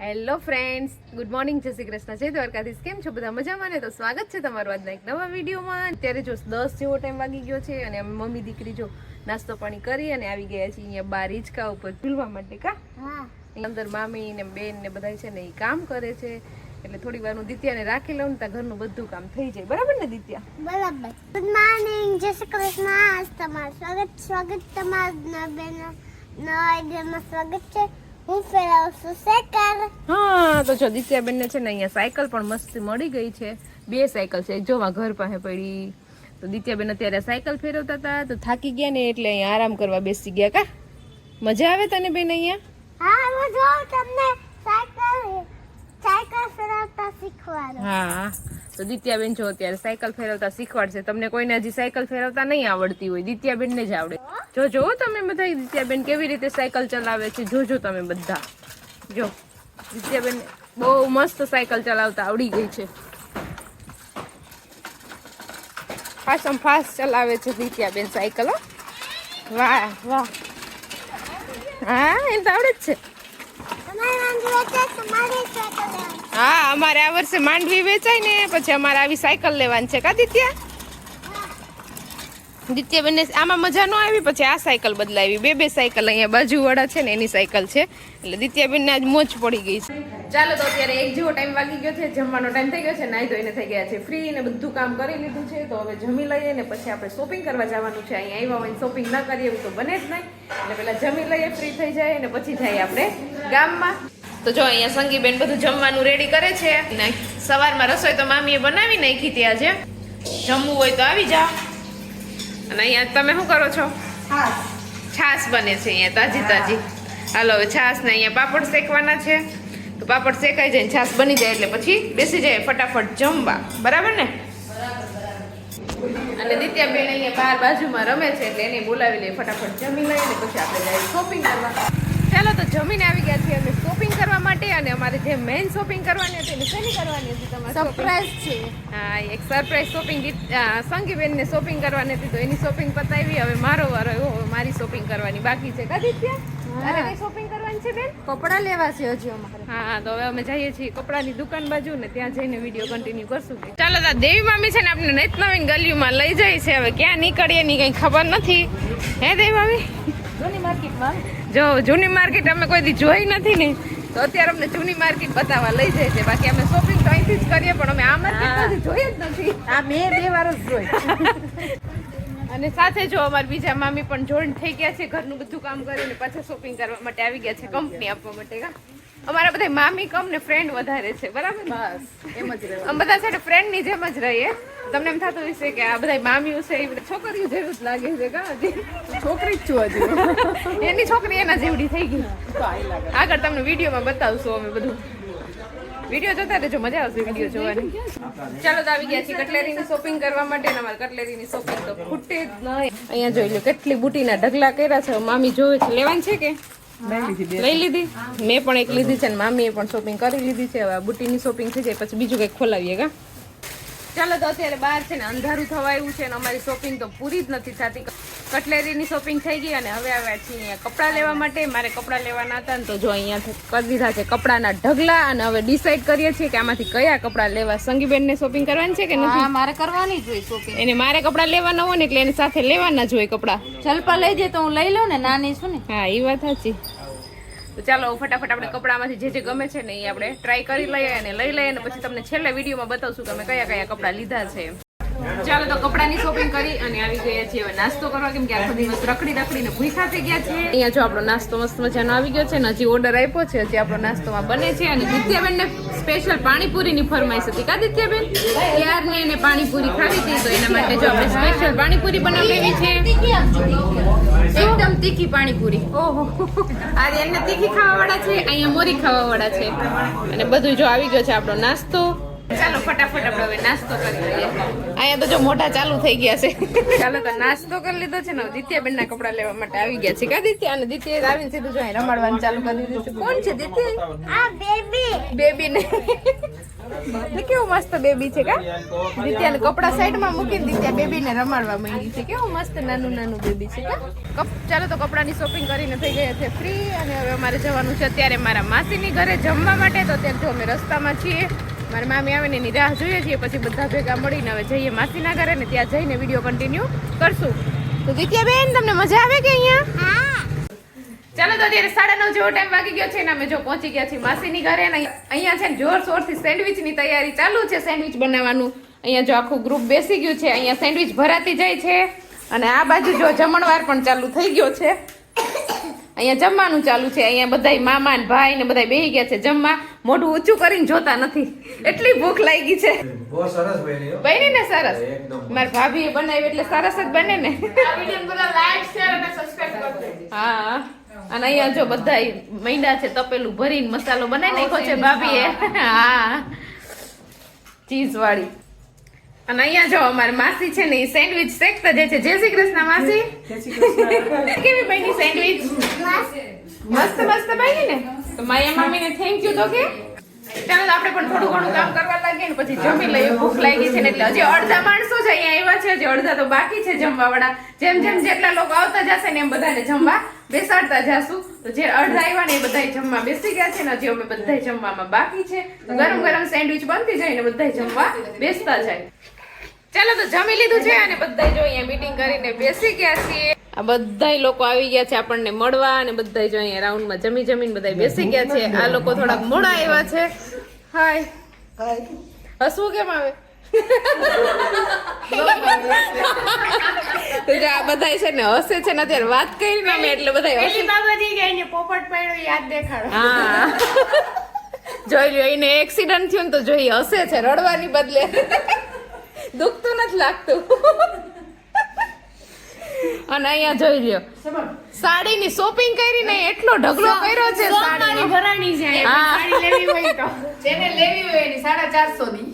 Hello friends good morning જય શ્રી કૃષ્ણ. જય દ્વારકાધીશ. કેમ છો બધા? મજામાં ને? તો સ્વાગત છે તમારું આજના એક નવા વિડીયોમાં. અત્યારે જો દસ જેવો ટાઈમ વાગી ગયો છે અને અમે મમ્મી દીકરી જો નાસ્તો પાણી કરી અને આવી ગયા છીએ અહીંયા બાર હિંચકા ઉપર ઝૂલવા માટે કા? અંદર મામી ને બેન ને બધા છે ને એ કામ કરે છે. એટલે થોડી વાર હું દિત્યાને રાખી લઉં ને ત્યાં ઘરનું બધું કામ થઈ જાય. બરાબર ને દિત્યા? બરાબર. ગુડ મોર્નિંગ જય શ્રી કૃષ્ણ. આજ તમારું સ્વાગત સ્વાગત તમારું બેન નવા સ્વાગત છે. હું ફેરાવ છું સેકર હા તો જો દિત્યાબેનને છે ને અહીંયા સાયકલ પણ મસ્ત મળી ગઈ છે. બે સાયકલ છે જો જોવા ઘર પાસે પડી. તો દિત્યાબેન અત્યારે સાયકલ ફેરવતા હતા તો થાકી ગયા ને એટલે અહીંયા આરામ કરવા બેસી ગયા કા? મજા આવે તને બેન અહીંયા? હા હું જોઉં તમને સાયકલ સાયકલ ફેરવતા શીખવાડો હા તો દિત્યાબેન જો અત્યારે સાયકલ ફેરવતા શીખવાડશે. તમને કોઈને હજી સાયકલ ફેરવતા નહીં આવડતી હોય. દિત્યાબેનને જ આવડે. જો જો, તમે બધા દિત્યાબેન કેવી રીતે સાયકલ ચલાવે છે જોજો તમે બધા. જો, દિત્યાબેન બહુ મસ્ત સાયકલ ચલાવતા આવડી ગઈ છે. ફાસ્ટ ફાસ્ટ ચલાવે છે દિત્યાબેન સાયકલ વાહ વાહ. હા, એમ તો આવડે જ છે તમારી વાંધી વચ્ચે તમારી સાયકલ લેવાની હા, અમારે આ વર્ષે માંડવી વેચાય ને, પછી અમારે આવી સાયકલ લેવાની છે. કા, દિત્યા? દિત્યાબેનને આમાં મજા ન આવી પછી આ સાયકલ બદલાવી. બે બે સાયકલ અહીંયા બાજુવાળા છે ને એની સાયકલ છે. એટલે દિત્યાબેનને આજ મોજ પડી ગઈ છે. ચાલો તો અત્યારે એક જેવો ટાઈમ વાગી ગયો છે જમવાનો ટાઈમ થઈ ગયો છે નાઈ ધોઈને થઈ ગયા છે. ફ્રી ને બધું કામ કરી લીધું છે તો હવે જમી લઈએ ને પછી આપણે શોપિંગ કરવા જવાનું છે. અહીંયા આવ્યા હોય શોપિંગ ન કરીએ એવું તો બને જ નહીં. એટલે પહેલાં જમી લઈએ ફ્રી થઈ જાય ને પછી જઈએ આપણે ગામમાં. તો જો અહીંયા સંગીબેન બધું જમવાનું રેડી કરે છે. સવારમાં રસોઈ તો મામીએ બનાવી નાખી ત્યાં આજે. જમવું હોય તો આવી જાઓ અને અહીંયા તમે શું કરો છો? છાશ બને છે અહીંયા તાજી તાજી. હાલો હવે છાશ ને અહીંયા પાપડ શેકવાના છે. તો પાપડ શેકાઈ જાય છાશ બની જાય એટલે પછી બેસી જાય ફટાફટ જમવા. બરાબર ને? અને દિત્યાબેન અહીંયા બહાર બાજુમાં રમે છે એટલે એને બોલાવી લઈએ ફટાફટ જમી લઈએ ને પછી આપણે જઈએ શોપિંગ કરવા. ચાલો તો જમીને આવી ગયા છીએ અમે. શોપિંગ કરવા માટે અને અમારે જે મેઇન શોપિંગ કરવાની હતી એને શેની કરવાની હતી તમારે સરપ્રાઈઝ છે. હા એક સરપ્રાઈઝ શોપિંગ સંગીબેનને શોપિંગ કરવાની હતી તો એની શોપિંગ પતાવી. હવે મારો વારો આવ્યો હવે મારી શોપિંગ કરવાની બાકી છે. કદી ત્યાં શોપિંગ કરવાની છે બેન? કપડા લેવા છે હજી અમારે. હા તો હવે અમે જઈએ છીએ કપડાની દુકાન બાજુ ને ત્યાં જઈને વીડિયો કન્ટિન્યુ કરશું. ચાલો તા દેવી મામી છે ને આપણે નિત નવીન ગલીમાં લઈ જાય છે. હવે ક્યાં નીકળીએ ની કઈ ખબર નથી. હે દેવી મામી? જૂની માર્કેટમાં? જો જૂની માર્કેટ અમે કોઈ દી જોઈ નથી ને તો અત્યારે અમને જૂની માર્કેટ બતાવવા લઈ જાય છે. બાકી અમે શોપિંગ તો અહીંથી જ કરીએ પણ અમે આ માર્કેટ જોઈ જ નથી. આ મેં બે વાર જ જોઈ. અને સાથે જો અમારા બીજા મામી પણ જોઈન થઈ ગયા છે ઘરનું બધું કામ કરીને પાછા શોપિંગ કરવા માટે આવી ગયા છે કંપની આપવા માટે અમારા બધા મામી કમ ને ફ્રેન્ડ વધારે છે બરાબર બસ એમ જ. અમે બધા છે ફ્રેન્ડની જેમ જ રહીએ. તમને એમ થતું હશે કે આ બધા મામીઓ છે એ છોકરીઓ જેવું જ લાગે છે કા હજી? છોકરી જ છું હજી. એની છોકરી એના જેવડી થઈ ગઈ. આગળ તમને વિડીયોમાં બતાવશું અમે બધું. વીડિયો જોતા રહેજો મજા આવશે વીડિયો જોવાની. ચાલો તો આવી ગયા છીએ કટલેરીની શોપિંગ કરવા માટે અમારે કટલેરીની શોપિંગ તો ખૂટે જ નહીં. અહીંયા જોઈ લો કેટલી બુટીના ઢગલા કર્યા છે. મામી જોવે છે. લેવાની છે કે? લઈ લીધી મેં પણ એક લીધી છે ને મામીએ પણ શોપિંગ કરી લીધી છે. હવે બુટીની શોપિંગ થઈ જાય પછી બીજું કંઈક ખોલાવીએ કા? ચાલો તો અત્યારે બહાર છે ને અંધારું થવા આવ્યું છે અને અમારી શોપિંગ તો પૂરી જ નથી થતી. કટલેરીની શોપિંગ થઈ ગઈ અને હવે આવ્યા છીએ અહીંયા કપડાં લેવા માટે. મારે કપડાં લેવાના હતા ને તો જો અહીંયા કરી દીધા છે કપડાના ઢગલા અને હવે ડિસાઈડ કરીએ છીએ કે આમાંથી કયા કપડાં લેવા. સંગીબેનને શોપિંગ કરવાની છે કે નથી? મારે કરવાની જ હોય શોપિંગ એને મારે કપડાં લેવાના હોય ને એટલે એની સાથે લેવાના જ હોય કપડાં. જલપા લઈ જાય તો હું લઈ લઉં ને નાની છું ને. હા એ વાત સાચી. તો ચાલો ફટાફટ આપણે કપડામાંથી જે જે ગમે છે ને એ આપણે ટ્રાય કરી લઈએ અને લઈ લઈએ અને પછી તમને છેલ્લા વિડીયોમાં બતાવશું કે અમે કયા કયા કપડાં લીધા છે. ચાલો તો કપડાની શોપિંગ કરી અને આવી ગયા છીએ હવે નાસ્તો કરવા, કેમ કે આખો દિવસ રખડી રખડીને ભૂખા થઈ ગયા છે અહીંયા જો આપણો નાસ્તો મસ્ત મજાનો આવી ગયો છે ને હજી ઓર્ડર આપ્યો છે, હજી આપણો નાસ્તોમાં બને છે અને દિત્યાબેનને સ્પેશિયલ પાણીપુરીની ફરમાઈશ હતી. કા દિત્યાબેન? ત્યારની એને પાણીપુરી ખાવી હતી, તો એના માટે જો આપણે સ્પેશિયલ પાણીપુરી બનાવેલી છે. એકદમ તીખી પાણીપુરી. ઓહો. આ એને તીખી ખાવાવાળા છે અહીંયા મોરી ખાવાવાળા છે. અને બધું જો આવી ગયો છે આપણો નાસ્તો. ચાલો ફટાફટ આપણે હવે નાસ્તો કરી લઈએ. અહીંયા તો જો મોઢા ચાલુ થઈ ગયા છે. ચાલો તો નાસ્તો કરી લીધો છે ને દિત્યાબેન ના કપડા લેવા માટે આવી ગયા છે. કા દિત્યા? અને દિત્યા આવીને સીધું જો અહીં રમાડવાનું ચાલુ કરી દીધું છે. કોણ છે દિત્યા? આ બેબી બેબી ને કેવું મસ્ત બેબી છે કા? દિત્યાને કપડા સાઈડમાં મૂકીને દિત્યા બેબીને રમાડવા માંડી છે. કેવું મસ્ત નાનું નાનું બેબી છે કા? ચાલો તો કપડાની શોપિંગ કરીને થઈ ગયા છે ફ્રી અને હવે અમારે જવાનું છે અત્યારે મારા માસીની ઘરે જમવા માટે. તો અત્યારે જો અમે રસ્તામાં છીએ, મારા મામી આવે ને એની રાહ જોઈએ છીએ, પછી બધા ભેગા મળીને હવે જઈએ માસીના ઘરે ને ત્યાં જઈને વીડિયો કન્ટિન્યુ કરશું. તો દિત્યાબેન, તમને મજા આવે કે અહીંયા? ચાલો તો અત્યારે સાડા નવ જેવો ટાઈમ વાગી ગયો છે ને અમે જો પહોંચી ગયા છીએ માસીની ઘરે ને અહીંયા છે ને જોર શોરથી સેન્ડવિચની તૈયારી ચાલુ છે સેન્ડવિચ બનાવવાનું. અહીંયા જો આખું ગ્રુપ બેસી ગયું છે અહીંયા સેન્ડવિચ ભરાતી જાય છે અને આ બાજુ જો જમણવાર પણ ચાલુ થઈ ગયો છે. અહીંયા જમવાનું ચાલુ છે અહીંયા બધાય મામા ને ભાઈ ને બધા બેસી ગયા છે જમવા. મોઢું ઊંચું કરીને જોતા નથી. એટલી ભૂખ લાગી છે. બહુ બની ને સરસ? એકદમ. મારી ભાભીએ બનાવી એટલે સરસ જ બને ને. હા. અને અહીંયા જો બધા મૈડા છે તપેલું ભરીને મસાલો બનાવી નાખ્યો છે ભાભીએ. હા. ચીઝ વાળી અને અહીંયા જો અમારી માસી છે ને એ સેન્ડવિચ શેકતા જાય છે જય શ્રી કૃષ્ણ માસી. કેવી બની સેન્ડવિચ? મસ્ત. મસ્ત બની ને? તો માયા મમ્મીને થેન્ક યુ તો કે. ચાલો આપણે પણ થોડું ઘણું કામ કરવા લાગીએ ને પછી જમી લઈએ. ભૂખ લાગી છે ને એટલે હજી અડધા માણસો જ અહીંયા આવ્યા છે. હજી અડધા તો બાકી છે જમવા વાળા જેમ જેમ જેટલા લોકો આવતા જશે ને એમ બધાને જમવા બેસાડતા જાશું. તો જે અડધા આવ્યા ને એ બધા જમવા બેસી ગયા છે ને હજી અમે બધા જમવામાં બાકી છે. તો ગરમ ગરમ સેન્ડવિચ બનતી જાય ને બધા જમવા બેસતા જાય. ચાલો તો જમી લીધું છે અને બધા જો અહીંયા મીટિંગ કરીને બેસી ગયા છીએ. આ બધાય લોકો આવી ગયા છે આપણને મળવા અને બધાય જો અહીંયા રાઉન્ડમાં જમી જમીને બધા બેસી ગયા છે. આ લોકો થોડાક મોડા આવ્યા છે. હાય. હસવું કેમ આવે? આ બધાય છે ને હસે છે ને અત્યારે વાત કરી ને અમે એટલે બધા હસે. બાબતી ગઈને પોપટ પડ્યો યાદ દેખાડો. હા. જોઈ લ્યો એને એક્સિડન્ટ થયું ને તો જોઈ હસે છે રડવાની બદલે. દુખતું નથી લાગતું. અને અહીંયા જોઈ લ્યો. સાડીની શોપિંગ કરી ને એટલો ઢગલો કર્યો છે સાડીનો. ભરાણી છે સાડી લેવી હોય તો. જેને લેવી હોય એની સાડા ચારસો ની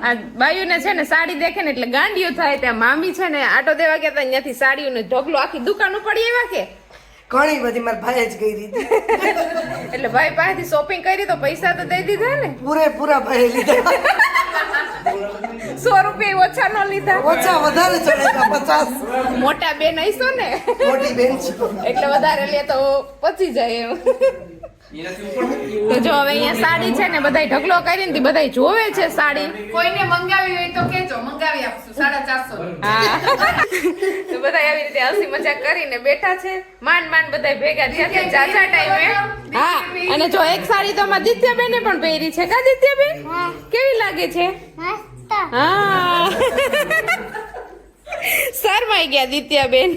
આ બાયુને છે ને સાડી દેખે ને એટલે ગાંડિયું થાય ત્યાં મામી છે ને આટો દેવા ગયા હતા ત્યાંથી સાડીઓનો ઢગલો આખી દુકાન ઉપાડી એવા કે? ઘણી બધી મારા ભાઈ જ કરી એટલે ભાઈ પાસેથી શોપિંગ કરી તો પૈસા તો દઈ દીધા ને? પૂરેપૂરા ભાઈ લીધા. સો રૂપિયા ઓછા નો લીધા. ઓછા વધારે ચડેલા પચાસ. મોટા બેન આવીશો ને? મોટી બેન એટલે વધારે લે તો પચી જાય એમ. તો જો હવે અહીંયા સાડી છે ને બધાય ઢગલો કરીને તે બધાય જોવે છે સાડી. કોઈને મંગાવી હોય તો કેજો મંગાવી આપશું સાડા ચારસો. હા. તો બધા આવી રીતે હસી મજાક કરીને બેઠા છે. માંડ માંડ બધા ભેગા થયા છે. ચાચા ટાઈમે હા. અને જો એક સાડી તો અમારા દિત્યાબેને પણ પહેરી છે. કા દિત્યાબેન? કેવી લાગે છે? મસ્ત હા. શરમાઈ ગયા દિત્યાબેન.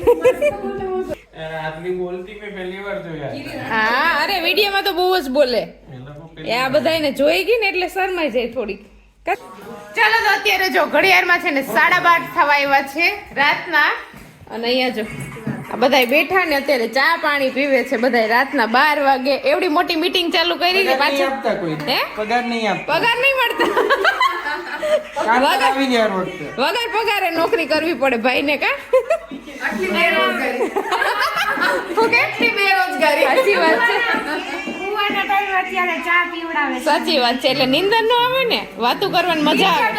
આટલી બોલતી મેં પહેલી વાર જોયા હા અરે વિડીયોમાં તો બહુ જ બોલે. એ આ બધાને જોઈ ગઈ ને એટલે શરમાઈ જાય થોડીક. ચાલો તો અત્યારે જો ઘડિયાળમાં છે ને સાડા બાર થવા આવ્યા છે રાતના. અને અહીંયા જો આ બધા બેઠા ને અત્યારે ચા પાણી પીવે છે બધા રાતના બાર વાગે. એવડી મોટી મીટિંગ ચાલુ કરી પાછળ પગાર નહીં પાછી હે? પગાર નહીં પગાર નહીં મળતા. વગર- પગારે નોકરી કરવી પડે ભાઈ ને કા સાચી વાત છે. કુવાના ટાઈમ અત્યારે ચા પીવડાવે છે. સાચી વાત છે એટલે નિંદર ન આવે ને? વાતું કરવાની મજા આવે?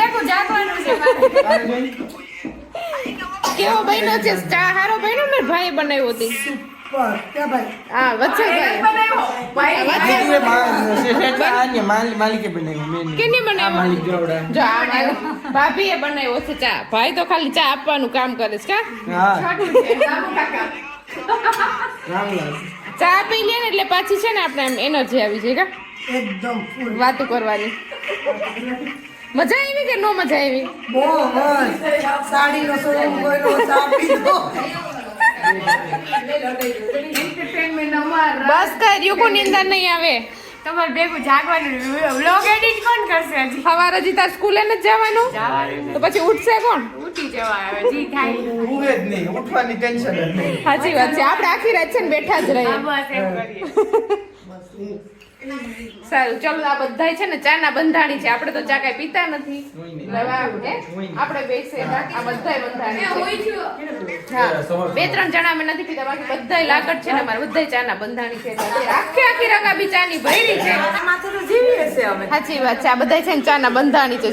કેવો બન્યો છે? ચા હારો બન્યો મેં ભાઈ બનાવ્યો હતી હા વચ્ચે વાત માલિકે બનાવ્યું, મેં નહીં. બનાવ્યું? આ માલિક જોવડા. જો આ મારી ભાભીએ બનાવ્યો છે ચા. ભાઈ તો ખાલી ચા આપવાનું કામ કરે છે કા? ચા પી લે ને એટલે પાછી છે ને આપણે એમ એનર્જી આવી જાય કા? એકદમ ફૂલ કરવાની. મજા આવી કે નો મજા આવી? બહુ ચા પીધો. અમારા. બસ કર યુકો નિંદર નહીં આવે. તમારે ભેગું જાગવાનું વ્લોગ એડિટ કોણ કરશે હજી? સવારે હજી તાર સ્કૂલે નથી જવાનું? તો પછી ઉઠશે કોણ? ઉઠી જવા આવે જી થાય. ઊંઘે જ નહીં ઉઠવાની ટેન્શન જ નહીં. સાચી વાત છે. આપણે આખી રાત છે ને બેઠા જ રહીએ. બસ એમ કરીએ. સારું ચલો આ બધાય છે ને ચા ના બંધાણી છે. આપણે તો ચા કાંઈ પીતા નથી? આપણે બેસે આ બધાય બંધાણી બે ત્રણ જણા અમે નથી પીતા બાકી બધાય લાગટ છે ને અમારે ચા ચાના બંધાણી છે. આખી આખી રકાબી ચાની ભરી છે. સાચી વાત છે. આ બધાય છે ને ચાના બંધાણી છે.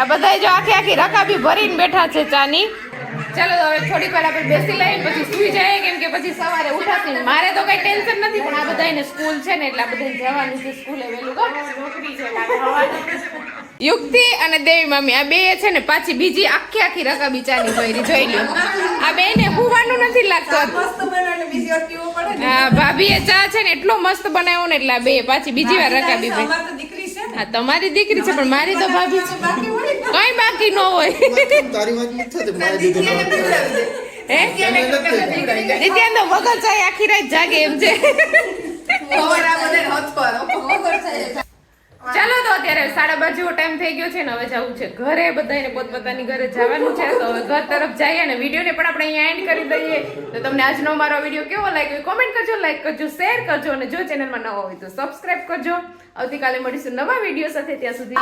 આ બધાય જો આખી આખી રકાબી ભરીને બેઠા છે ચાની. ચાલો હવે થોડીક વાર આપણે બેસી લઈએ પછી સુઈ જાય કેમ કે પછી સવારે ઉઠાશે. મારે તો કઈ ટેન્શન નથી પણ આ બધાને સ્કૂલ છે ને એટલે આ બધાને જવાનું છે સ્કૂલે વહેલું. યુક્તિ અને દેવી મમ્મી આ બે છે ને પાછી બીજી આખી આખી રકાબી ચાલી ભરી જોઈ લો. આ બે ને હુવાનું નથી લાગતું. હા ભાભીએ ચા છે ને એટલો મસ્ત બનાવ્યો ને એટલે આ બે પાછી બીજી વાર રકાબી ભરી હા તમારી દીકરી છે પણ મારી તો ભાભી છે. કઈ બાકી ન હોય. તારી વાત નથી થતી મારી હે? નિત્યાન તો વગર ચાય આખી રાત જાગે એમ છે. ચાલો તો અત્યારે સાડા બાર જેવો ટાઈમ થઈ ગયો છે ને હવે જવું છે ઘરે. બધાને પોતપોતાની ઘરે જવાનું છે. તો હવે ઘર તરફ જઈએ અને વિડીયોને પણ આપણે અહીંયા એન્ડ કરી દઈએ. તો તમને આજનો મારો વીડિયો કેવો લાગ્યો કોમેન્ટ કરજો લાઈક કરજો શેર કરજો અને જો ચેનલમાં નવા હોય તો સબસ્ક્રાઇબ કરજો. આવતીકાલે મળીશું નવા વીડિયો સાથે. ત્યાં સુધી